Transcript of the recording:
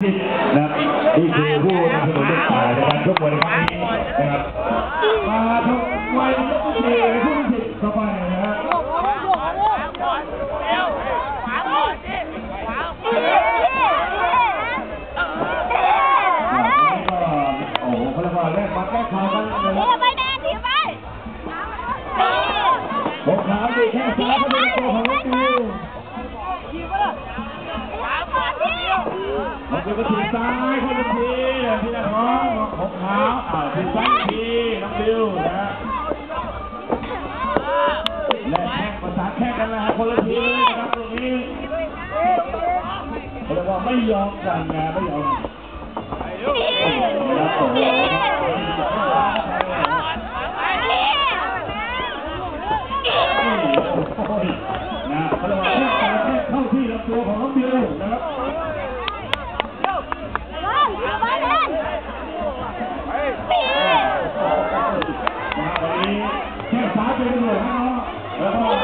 นะครับนี่คือผู้นำเสนอเรื่องฝ่ายในการชกมวยในครั้งนี้นะครับมาชกมวยยกที่สี่ผู้ที่สิบต่อไปนะฮะก็โอ้โหเขาเรียกว่าแลกบัตรแลกข่าวกันนะครับหกขาดีแค่ซ้าย ผมจะไปถีบซ้ายคนละทีทีละน้องหกขาอ่าถีบซ้ายทีน้องดิวนะฮะและแข่งประสานแข่งกันนะฮะคนละทีเลยนะครับตรงนี้เขาเรียกว่าไม่ยอมกันไงไม่ยอมนะครับโอ้โหโอ้ยนะเขาเรียกว่าแข่งกันแข่งเข้าที่ลำตัวของน้องบ come on.